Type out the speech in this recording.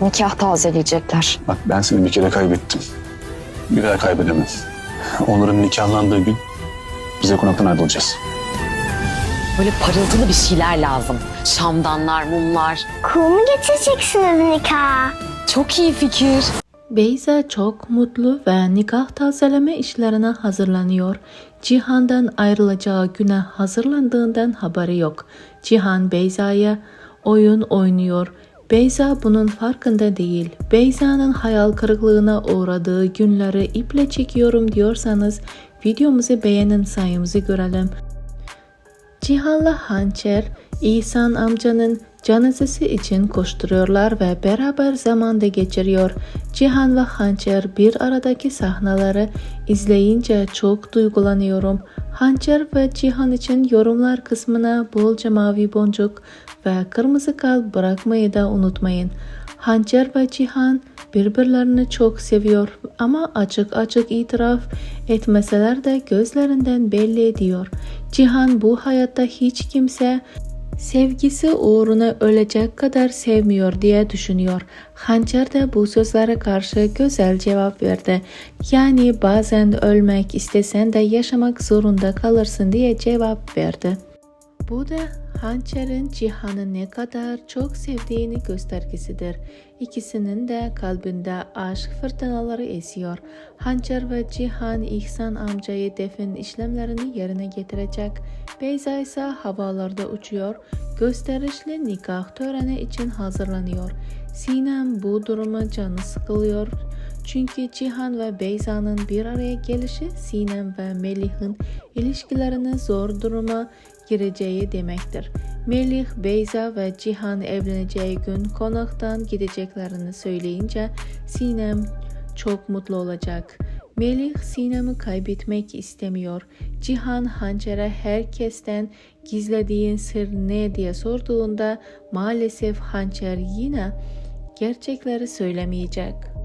Nikah tazeleyecekler. Bak ben seni bir kere kaybettim. Bir daha kaybedemem. Onların nikahlandığı gün bize konaktan ayrılacağız. Böyle parıltılı bir şeyler lazım. Şamdanlar, mumlar. Kuğu mu getireceksiniz nikaha? Çok iyi fikir. Beyza çok mutlu ve nikah tazeleme işlerine hazırlanıyor. Cihan'dan ayrılacağı güne hazırlandığından haberi yok. Cihan Beyza'ya oyun oynuyor. Beyza bunun farkında değil. Beyza'nın hayal kırıklığına uğradığı günleri iple çekiyorum diyorsanız videomuzu beğenin sayımızı görelim. Cihan'la Hançer, İhsan amcanın cenazesi için koşturuyorlar ve beraber zamanda geçiriyor. Cihan ve Hançer bir aradaki sahneleri izleyince çok duygulanıyorum. Hançer ve Cihan için yorumlar kısmına bolca mavi boncuk ve kırmızı kalp bırakmayı da unutmayın. Hançer ve Cihan birbirlerini çok seviyor ama açık açık itiraf etmeseler de gözlerinden belli ediyor. Cihan bu hayatta hiç kimse sevgisi uğruna ölecek kadar sevmiyor diye düşünüyor. Hançer de bu sözlere karşı güzel cevap verdi. Yani bazen ölmek istesen de yaşamak zorunda kalırsın diye cevap verdi. Bu da Hançer'in Cihan'ı ne kadar çok sevdiğini göstergesidir. İkisinin de kalbinde aşk fırtınaları esiyor. Hançer ve Cihan İhsan amcayı defin işlemlerini yerine getirecek. Beyza ise havalarda uçuyor. Gösterişli nikah töreni için hazırlanıyor. Sinem bu duruma canı sıkılıyor. Çünkü Cihan ve Beyza'nın bir araya gelişi Sinem ve Melih'in ilişkilerini zor duruma gireceği demektir. Melih, Beyza ve Cihan evleneceği gün konaktan gideceklerini söyleyince Sinem çok mutlu olacak. Melih Sinem'i kaybetmek istemiyor. Cihan Hançer'e herkesten gizlediğin sır ne diye sorduğunda maalesef Hançer yine gerçekleri söylemeyecek.